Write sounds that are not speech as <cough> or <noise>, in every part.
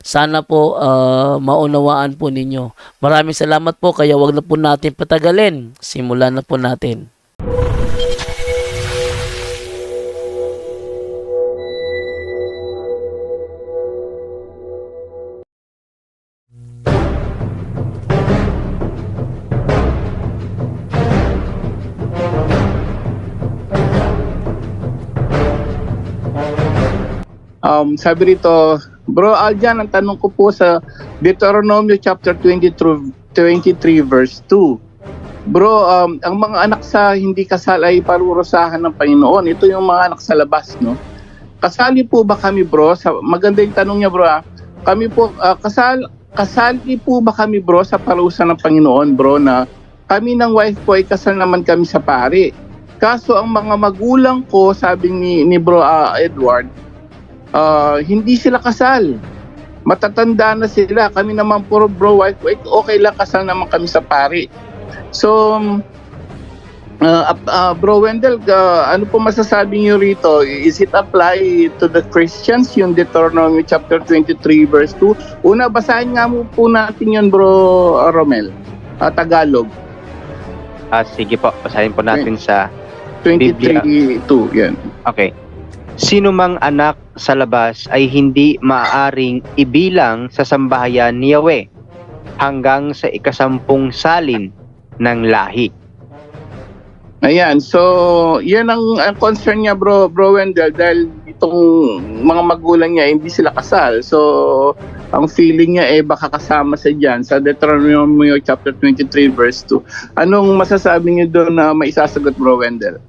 Sana po ah, maunawaan po ninyo. Maraming salamat po kaya wag na po natin patagalin. Simulan na po natin. Um, sabi rito, Bro Aljan, ang tanong ko po sa Deuteronomy chapter 20 through 23 verse 2. Bro, um, ang mga anak sa hindi kasal ay parurusahan ng Panginoon. Ito yung mga anak sa labas, no? Kasali po ba kami, bro? Sa, maganda yung tanong niya, bro. ah. Kami po, ah, kasal, kasali po ba kami, bro, sa parusa ng Panginoon, bro, na kami ng wife ko ay kasal naman kami sa pari. Kaso ang mga magulang ko, sabi ni, ni bro ah, Edward, Ah, hindi sila kasal. Matatanda na sila. Kami naman puro bro wife. eh, Okay lang kasal naman kami sa pari. So, ap- ah, bro Wendell, ah, ano po masasabi niyo rito? Is it apply to the Christians yung Deuteronomy chapter 23 verse 2? Una, basahin nga mo po natin yun bro Romel. Ah, Tagalog. Ah, sige po, basahin po natin sa 23.2. Yan. Okay. Sino mang anak sa labas ay hindi maaaring ibilang sa sambahayan ni Yahweh hanggang sa ikasampung salin ng lahi. Ayan, so yan ang, ang concern niya bro, bro Wendell dahil itong mga magulang niya hindi sila kasal. So ang feeling niya eh baka kasama sa diyan sa Deuteronomy chapter 23 verse 2. Anong masasabi niyo doon na maisasagot bro Wendell?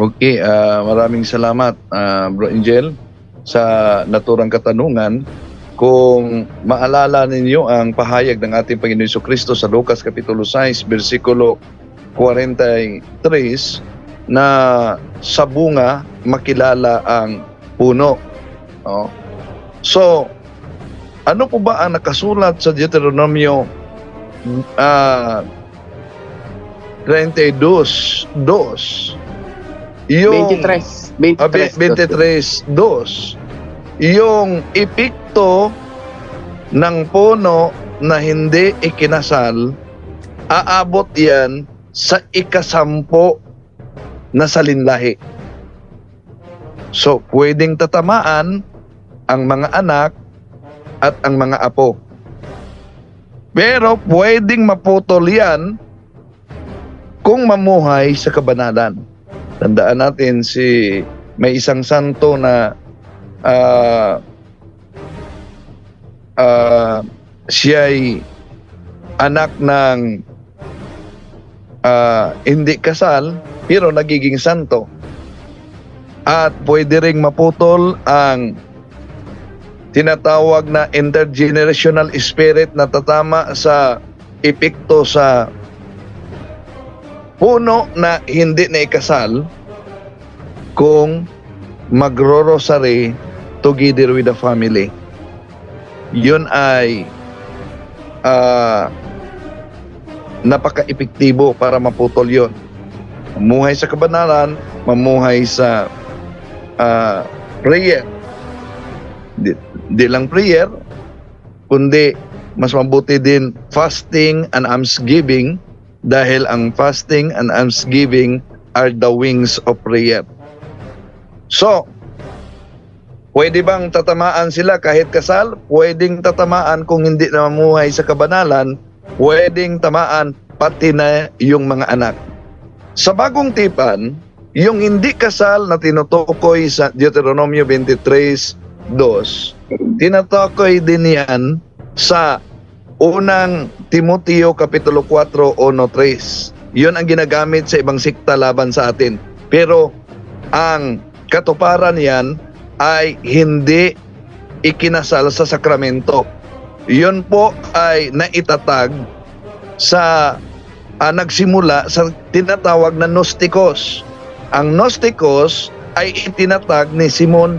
Okay, ah, maraming salamat ah, Bro Angel sa naturang katanungan. Kung maalala ninyo ang pahayag ng ating Panginoon Hesus Kristo sa Lucas Kapitulo 6, versikulo 43 na sa bunga makilala ang puno. Oh. So, ano po ba ang nakasulat sa Deuteronomio ah 32, 2? Yung 23. 23. Ah, bi- 23, 2. Yung epekto ng puno na hindi ikinasal, aabot yan sa ikasampo na salinlahi. So, pwedeng tatamaan ang mga anak at ang mga apo. Pero pwedeng maputol yan kung mamuhay sa kabanalan. Tandaan natin si may isang santo na ah ah, siya'y anak ng ah, hindi kasal pero nagiging santo. At pwede ring maputol ang tinatawag na intergenerational spirit na tatama sa epekto sa puno na hindi na ikasal kung magro-rosary together with the family. Yun ay ah, napaka-epektibo para maputol yon. Mamuhay sa kabanalan, mamuhay sa ah, prayer. Di, di lang prayer, kundi mas mabuti din fasting and almsgiving dahil ang fasting and almsgiving are the wings of prayer. So, pwede bang tatamaan sila kahit kasal? Pwedeng tatamaan kung hindi na mamuhay sa kabanalan. Pwedeng tamaan pati na yung mga anak. Sa bagong tipan, yung hindi kasal na tinutukoy sa Deuteronomio 23, 2, tinutukoy din yan sa unang Timoteo Kapitulo 4, 1, 3. Yun ang ginagamit sa ibang sikta laban sa atin. Pero ang katuparan yan ay hindi ikinasal sa sakramento. Yun po ay naitatag sa ah, nagsimula sa tinatawag na Gnosticos. Ang Gnosticos ay itinatag ni Simon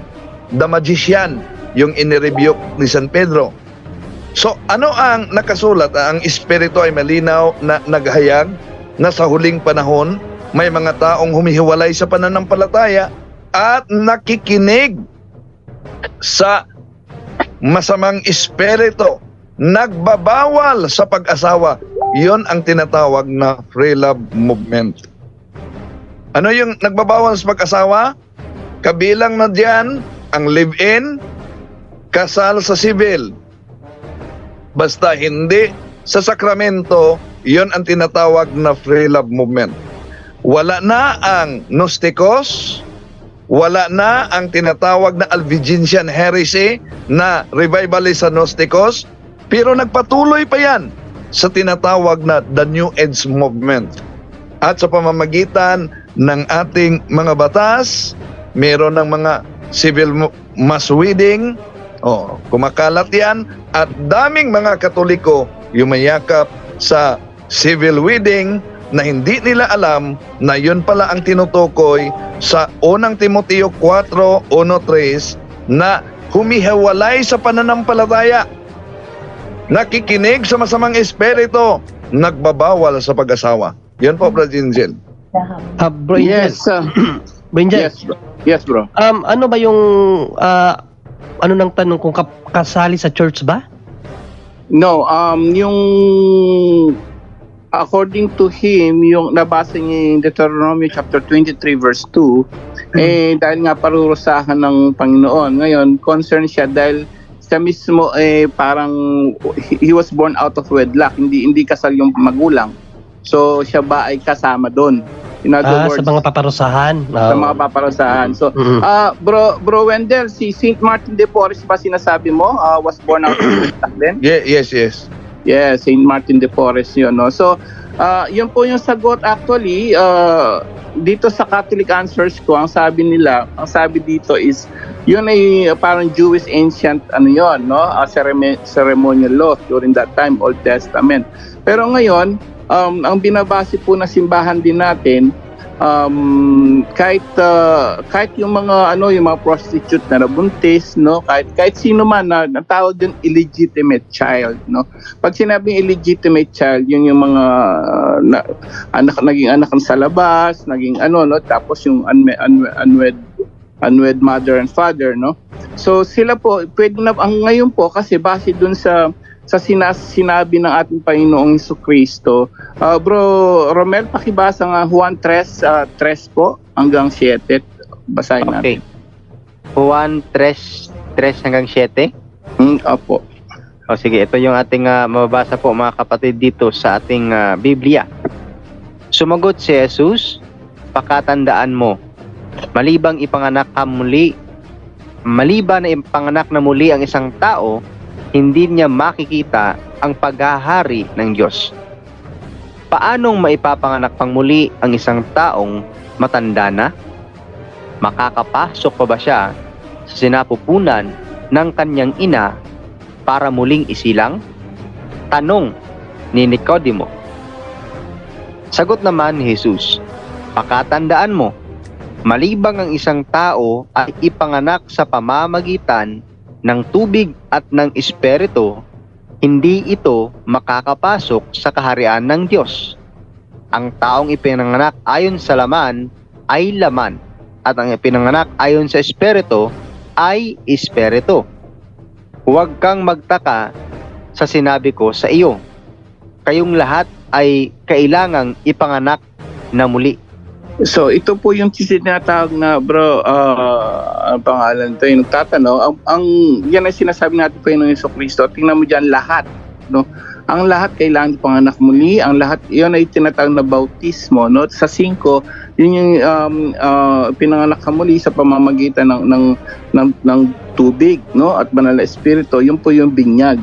the Magician, yung inirebuke ni San Pedro. So ano ang nakasulat? Ang espiritu ay malinaw na naghayag na sa huling panahon may mga taong humihiwalay sa pananampalataya at nakikinig sa masamang espiritu, nagbabawal sa pag-asawa. Yon ang tinatawag na free love movement. Ano yung nagbabawal sa pag-asawa? Kabilang na diyan ang live-in, kasal sa civil. Basta hindi sa sakramento, yon ang tinatawag na free love movement. Wala na ang Gnosticos, wala na ang tinatawag na Albigensian heresy na revivalist sa Gnosticos, pero nagpatuloy pa yan sa tinatawag na the New Age movement. At sa pamamagitan ng ating mga batas, meron ng mga civil mass wedding, oh, kumakalat yan, at daming mga katoliko yumayakap sa civil wedding na hindi nila alam na yun pala ang tinutukoy sa unang Timoteo 4, 1, 3 na humihiwalay sa pananampalataya, nakikinig sa masamang espiritu, nagbabawal sa pag-asawa. Yun po, Brother Jinjel. Ah, Bro Angel. Yes, uh, Bro Angel, yes, bro. Yes, bro. um, ano ba yung, ah, ano nang tanong kung kasali sa church ba? No, um, yung according to him, yung nabasa niya yung Deuteronomy chapter 23 verse 2, eh dahil nga parurusahan ng Panginoon, ngayon concerned siya dahil siya mismo eh parang he was born out of wedlock, hindi hindi kasal yung magulang. So siya ba ay kasama doon? In other Ah, words, sa mga paparusahan. sa mga paparusahan. So Mm-mm. Ah, bro, bro Wendell, si St. Martin de Porres ba sinasabi mo? Ah, was born out of wedlock din? Ye- yes, yes. Yeah, St. Martin de Porres yun, no? So, ah, yun po yung sagot actually, ah, dito sa Catholic Answers ko, ang sabi nila, ang sabi dito is, yun ay parang Jewish ancient, ano yun, no? Ceremony, ceremonial law during that time, Old Testament. Pero ngayon, um, ang binabase po na simbahan din natin, um, kahit ah, kahit yung mga ano yung mga prostitute na nabuntis no? Kahit kahit sino man na natawag yung illegitimate child no? Pag sinabing illegitimate child yun yung mga ah, na, anak naging anak sa labas naging ano no? Tapos yung unme, unwe- unwed unwed mother and father no? So sila po pwede na ang ngayon po kasi base dun sa sa sinas, sinabi ng ating Panginoong Hesus Kristo Ah, bro Romel pakibasa nga Juan 3 ah, 3 po hanggang 7 basahin natin Okay. Juan 3, 3 hanggang 7. Hmm, opo O sige, ito yung ating ah, mababasa po mga kapatid dito sa ating ah, Biblia. Sumagot si Jesus, pakatandaan mo, malibang ipanganak ka muli, maliban na ipanganak na muli ang isang tao, hindi niya makikita ang paghahari ng Diyos. Paanong maipapanganak pang muli ang isang taong matanda na? Makakapasok pa ba siya sa sinapupunan ng kanyang ina para muling isilang? Tanong ni Nicodemo. Sagot naman ni Jesus, Pakatandaan mo, malibang ang isang tao ay ipanganak sa pamamagitan ng tubig at ng espiritu, hindi ito makakapasok sa kaharian ng Diyos. Ang taong ipinanganak ayon sa laman ay laman, at ang ipinanganak ayon sa espiritu ay espiritu. Huwag kang magtaka sa sinabi ko sa iyo. Kayong lahat ay kailangang ipanganak na muli. So ito po yung tinatawag na bro ah, ang pangalan to yung tatanong ang, ang yan ay sinasabi natin Panginoong Hesus Kristo tingnan mo diyan lahat no? Ang lahat kailangan panganak muli ang lahat yun ay tinatawag na bautismo no? Sa 5 yun yung um, ah, pinanganak ka muli sa pamamagitan ng ng ng, ng tubig no? At banal na espiritu yun po yung binyag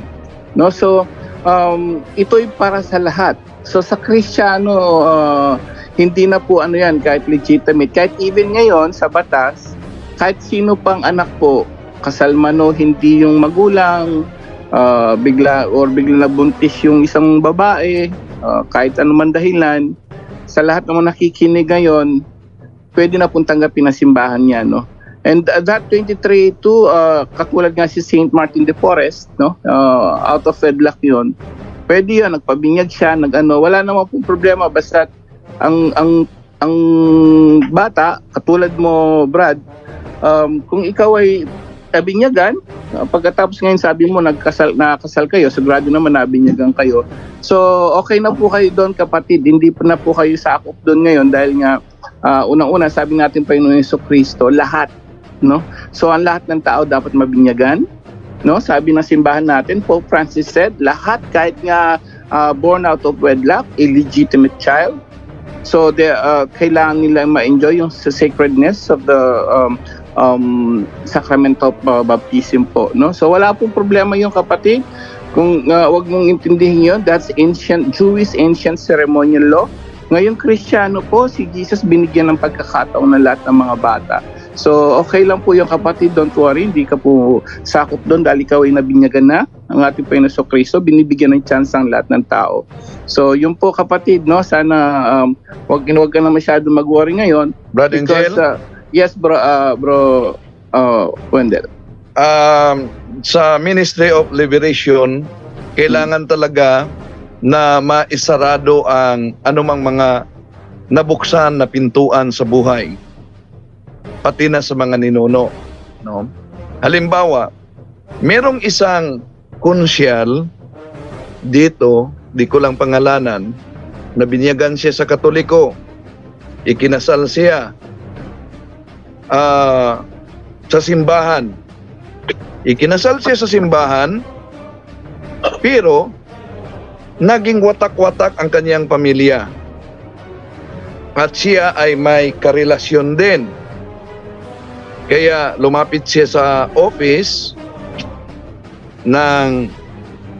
no? So um, ito'y para sa lahat. So sa Kristiyano, uh, hindi na po ano yan, kahit legitimate. Kahit even ngayon sa batas, kahit sino pang anak po, kasal man o hindi yung magulang, uh, bigla or bigla nabuntis yung isang babae, uh, kahit anuman dahilan, sa lahat ng mga nakikinig ngayon, pwede na pong tanggapin ang simbahan niya, no? And uh, that 23 to uh, katulad nga si St. Martin de Porres, no? Uh, out of wedlock 'yon. Pwede 'yan, nagpabinyag siya, nagano, wala naman pong problema basta ang ang ang bata katulad mo, Brad, um, kung ikaw ay nabinyagan, uh, pagkatapos ngayon sabi mo nagkasal nakasal kayo, sigurado naman nabinyagan kayo. So, okay na po kayo doon kapatid. Hindi pa na po kayo sakop doon ngayon dahil nga ah, unang-una sabi natin Panginoon Yeso Kristo, lahat, no? So, ang lahat ng tao dapat mabinyagan, no? Sabi ng simbahan natin, Pope Francis said, lahat kahit nga ah, born out of wedlock, illegitimate child, So they uh, kailangan nila ma-enjoy yung sa sacredness of the um, um, sacrament of uh, baptism po, no? So wala pong problema yung kapatid. Kung uh, wag mong intindihin yun, that's ancient Jewish ancient ceremonial law. Ngayon Kristiyano po, si Jesus binigyan ng pagkakataon ng lahat ng mga bata. So okay lang po yung kapatid, don't worry, hindi ka po sakop doon dahil ikaw ay nabinyagan na ang ating Panginoon Kristo, binibigyan ng chance ang lahat ng tao. So yun po kapatid, no, sana um, wag wag ka na masyado mag-worry ngayon Brad because Angel, uh, yes bro uh, bro uh, Wendell. um, sa Ministry of Liberation, kailangan talaga na maisarado ang anumang mga nabuksan na pintuan sa buhay. Pati na sa mga ninuno. No? Halimbawa, merong isang konsyal dito, di ko lang pangalanan, na binyagan siya sa Katoliko. Ikinasal siya ah, sa simbahan. Ikinasal siya sa simbahan, pero naging watak-watak ang kanyang pamilya. At siya ay may karelasyon din. Kaya lumapit siya sa office ng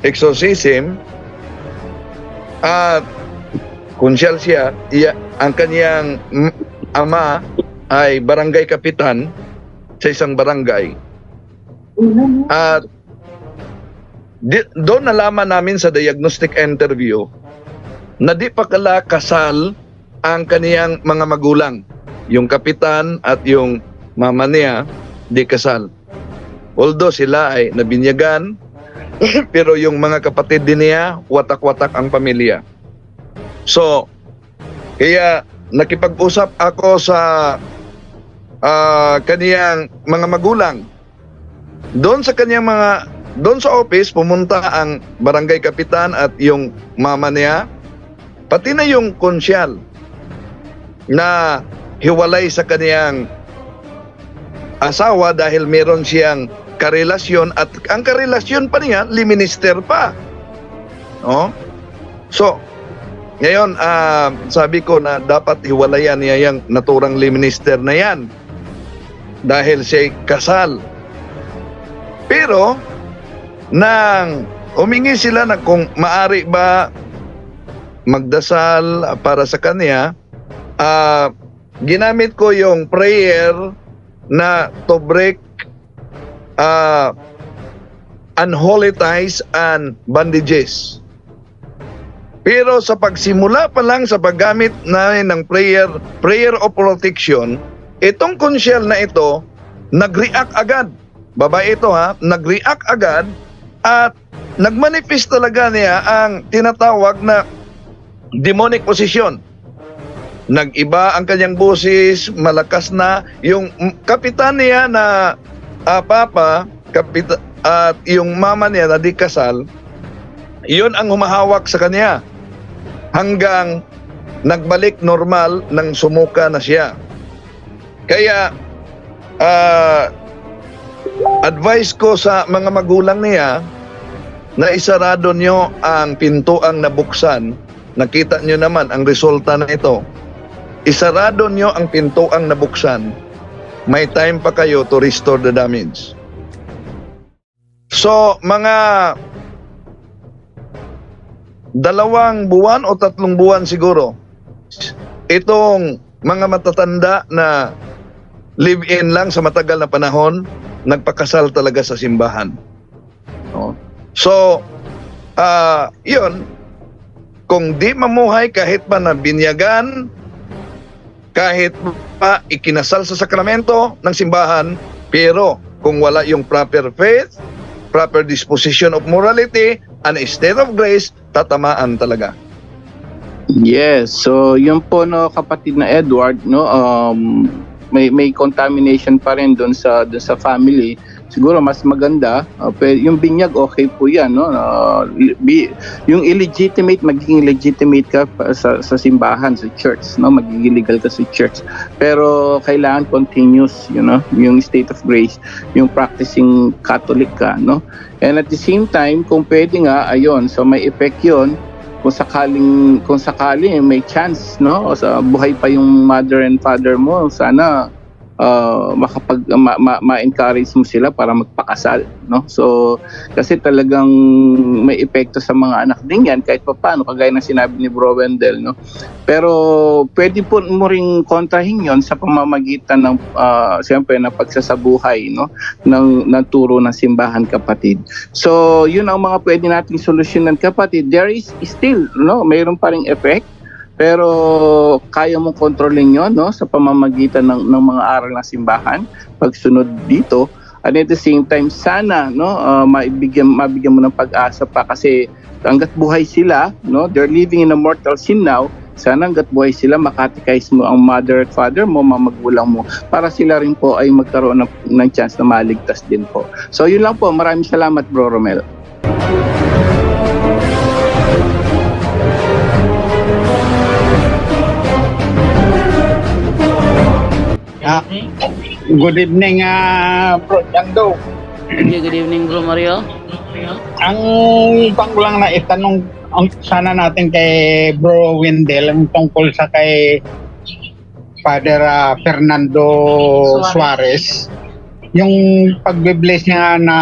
exorcism at kunsyal siya, iya, ang kanyang mm, ama ay barangay kapitan sa isang barangay. At di, doon nalaman namin sa diagnostic interview na di pa kala kasal ang kaniyang mga magulang. Yung kapitan at yung mama niya di kasal. Although sila ay nabinyagan, <laughs> pero yung mga kapatid din niya, watak-watak ang pamilya. So, kaya nakipag-usap ako sa ah, kaniyang mga magulang. Doon sa kaniyang mga doon sa office pumunta ang barangay kapitan at yung mama niya pati na yung konsyal na hiwalay sa kaniyang asawa dahil meron siyang karelasyon at ang karelasyon pa niya liminister pa. No? So, ngayon, ah, sabi ko na dapat hiwalayan niya yung naturang liminister na yan dahil siya kasal. Pero, nang humingi sila na kung maari ba magdasal para sa kanya, ah, ginamit ko yung prayer na to break ah, unholy ties and bandages. Pero sa pagsimula pa lang sa paggamit namin ng prayer, prayer of protection, itong konsyel na ito, nag-react agad. Babae ito ha, nag-react agad at nagmanifest talaga niya ang tinatawag na demonic possession. Nag-iba ang kanyang boses, malakas na. Yung kapitan niya na ah, papa kapita, at yung mama niya na di kasal, yun ang humahawak sa kanya hanggang nagbalik normal nang sumuka na siya. Kaya ah, advice ko sa mga magulang niya na isarado nyo ang pintuang nabuksan. Nakita nyo naman ang resulta na ito. Isarado nyo ang pintuang nabuksan. May time pa kayo to restore the damage. So, mga dalawang buwan o tatlong buwan siguro, itong mga matatanda na live-in lang sa matagal na panahon, nagpakasal talaga sa simbahan. So, ah, yun, kung di mamuhay kahit pa na binyagan, kahit pa ikinasal sa sakramento ng simbahan, pero kung wala yung proper faith, proper disposition of morality, and state of grace, tatamaan talaga. Yes, so yun po no kapatid na Edward no um may may contamination pa rin doon sa doon sa family. Siguro mas maganda uh, yung binyag okay po 'yan no. Uh, bi- yung illegitimate magiging legitimate ka sa sa simbahan sa church no magiging legal ka sa church. Pero kailangan continuous you know yung state of grace, yung practicing Catholic ka no. And at the same time kung pwede nga ayon so may effect 'yon kung sakaling kung sakaling may chance no sa buhay pa yung mother and father mo sana uh, makapag ma, ma, ma-encourage mo sila para magpakasal no? So kasi talagang may epekto sa mga anak din yan kahit pa paano kagaya ng sinabi ni Bro Wendell no? Pero pwede po mo ring kontrahin yon sa pamamagitan ng uh, siyempre ng pagsasabuhay no? Ng ng turo ng simbahan kapatid. So, yun ang mga pwede nating solusyonan kapatid. There is still, no, mayroon pa ring effect. Pero kaya mong kontrolin yon no? Sa pamamagitan ng, ng mga aral ng simbahan pagsunod dito. And at the same time sana no uh, maibigyan mabigyan mo ng pag-asa pa kasi hangga't buhay sila no they're living in a mortal sin now sana hangga't buhay sila makatikais mo ang mother at father mo mga magulang mo para sila rin po ay magkaroon ng, ng chance na maligtas din po. So yun lang po. Maraming salamat bro Romel Ah, good evening, ah, Bro Jando. Okay, good evening bro Mario. Ang pang ko lang na itanong ang sana natin kay Bro Wendell ang tungkol sa kay Father ah, Fernando Suarez. Yung pagbe-bless niya na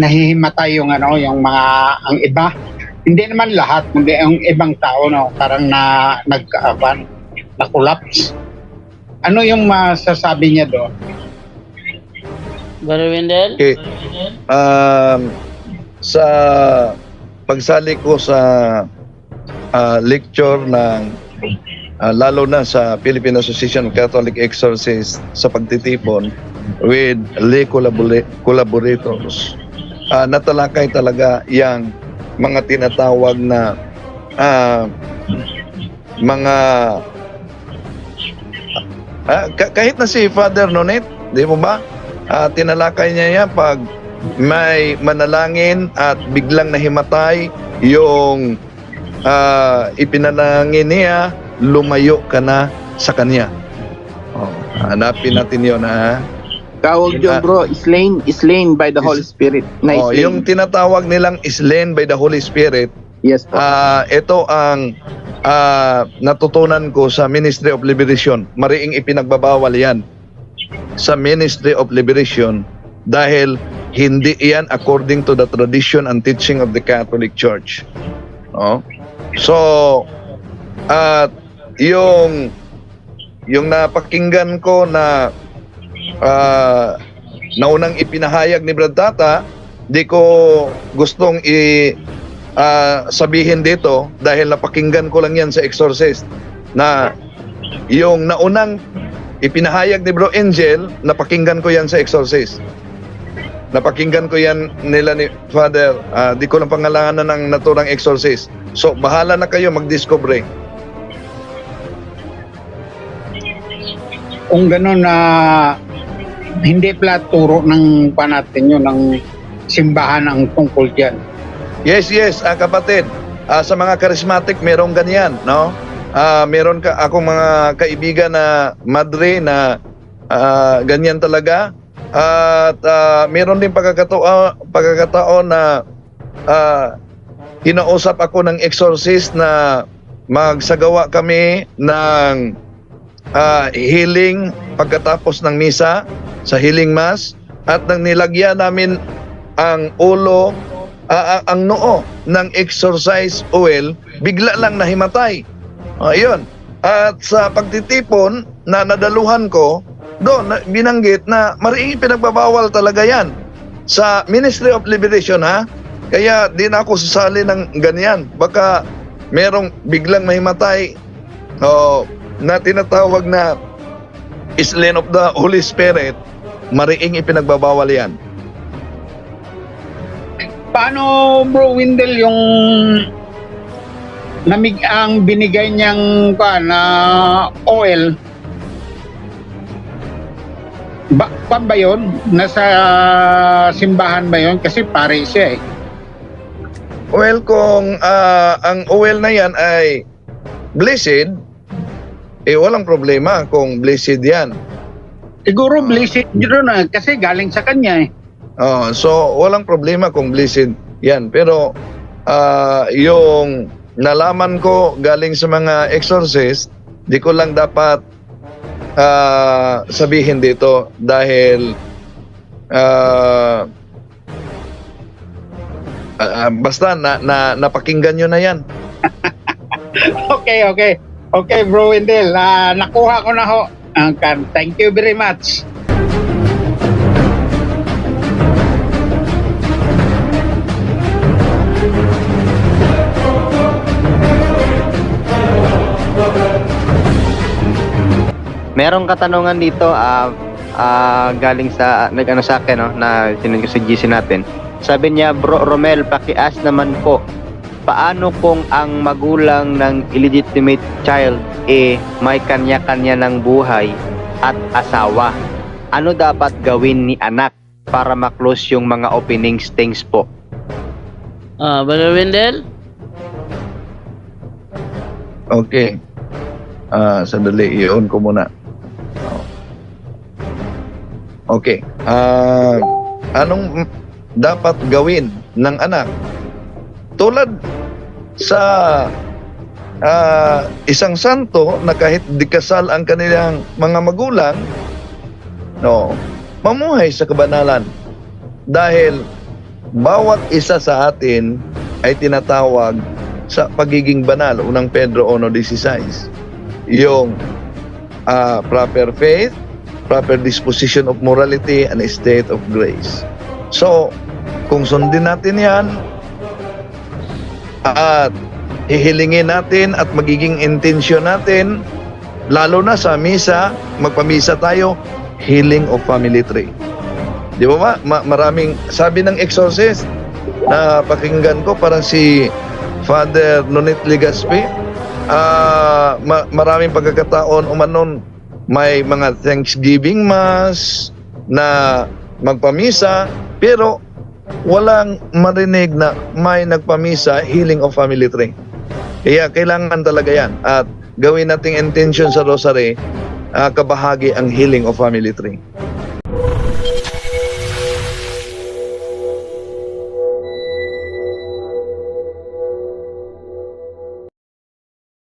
nahihimatay yung ano, yung mga ang iba. Hindi naman lahat, kundi yung ibang tao no, parang na nagkaaban, na collapse. Ano yung masasabi niya doon? Brother Wendell? Okay. Um, sa pagsali ko sa ah, lecture ng ah, lalo na sa Philippine Association of Catholic Exorcists sa pagtitipon with lay collabora- collaborators ah, natalakay talaga yang mga tinatawag na ah, mga ah, ka- kahit na si Father Nonet, di mo ba? Ah, tinalakay niya yan pag may manalangin at biglang nahimatay yung ah, ipinalangin niya, lumayo ka na sa kanya. Oh, hanapin natin yon ha. Tawag Ah. yun bro, slain, slain by the Holy Spirit. Na Oh, slain. yung tinatawag nilang slain by the Holy Spirit, yes po. ah ito ang ah, natutunan ko sa Ministry of Liberation. Mariing ipinagbabawal yan sa Ministry of Liberation dahil hindi iyan according to the tradition and teaching of the Catholic Church. Oh. So, at yung yung napakinggan ko na ah, naunang ipinahayag ni Brad Tata, di ko gustong i ah, sabihin dito dahil napakinggan ko lang yan sa Exorcist na yung naunang ipinahayag ni Bro Angel, napakinggan ko yan sa Exorcist. Napakinggan ko yan nila ni Father, ah, di ko lang pangalanan ng naturang Exorcist. So, bahala na kayo mag-discover. kung gano'n na hindi pala turo ng panatin yun ng simbahan ang tungkol dyan. Yes, yes, ah, kapatid. Ah, sa mga charismatic, merong ganyan, no? Ah, meron ka akong mga kaibigan na madre na ah, ganyan talaga. At ah, meron din pagkakataon, pagkakataon na ah, kinausap ako ng exorcist na magsagawa kami ng ah, healing pagkatapos ng misa sa healing mass at nang nilagyan namin ang ulo ah, ah, ang noo ng exercise oil bigla lang nahimatay. Ayun. At sa pagtitipon na nadaluhan ko, doon na- binanggit na mariing pinagbabawal talaga yan sa Ministry of Liberation ha. Kaya di na ako sasali ng ganyan. Baka merong biglang mahimatay o na tinatawag na Slain of the Holy Spirit, mariing ipinagbabawal yan. Paano bro Windel yung namig ang binigay niyang kuan na oil ba, kuan ba yun? Nasa simbahan ba yun? Kasi pare siya eh. Well, kung ah, ang oil na yan ay blessed, eh walang problema kung blessed yan. Siguro blessed yun na kasi galing sa kanya eh. Oh, so walang problema kung blessed yan. Pero ah, yung nalaman ko galing sa mga exorcist, di ko lang dapat ah, sabihin dito dahil ah, ah, ah, basta na, na napakinggan nyo na yan. <laughs> Okay, okay. Okay, bro Wendell. Ah, nakuha ko na ho. Thank you very much. Merong katanungan dito ah ah, galing sa nag-ano sa akin no na sinag sa GC natin. Sabi niya, Bro Romel, pakias naman po. Paano kung ang magulang ng illegitimate child eh may kanya-kanya ng buhay at asawa? Ano dapat gawin ni anak para maklose yung mga opening stings po? Ah, Brother Wendell? Okay. Ah, sandali, i-on ko muna. Okay. Ah, anong dapat gawin ng anak? Tulad sa ah, isang santo na kahit di kasal ang kanilang mga magulang, no, mamuhay sa kabanalan. Dahil bawat isa sa atin ay tinatawag sa pagiging banal, unang Pedro 1.16. Yung ah, proper faith, proper disposition of morality, and a state of grace. So, kung sundin natin yan, at hihilingin natin at magiging intensyon natin, lalo na sa misa, magpamisa tayo, healing of family tree. Di ba ba? Ma- maraming, sabi ng exorcist, na pakinggan ko parang si Father Nonit Ligaspi, ah ma- maraming pagkakataon umanon may mga Thanksgiving Mass na magpamisa pero walang marinig na may nagpamisa healing of family tree. Kaya kailangan talaga yan at gawin nating intention sa rosary ah, kabahagi ang healing of family tree.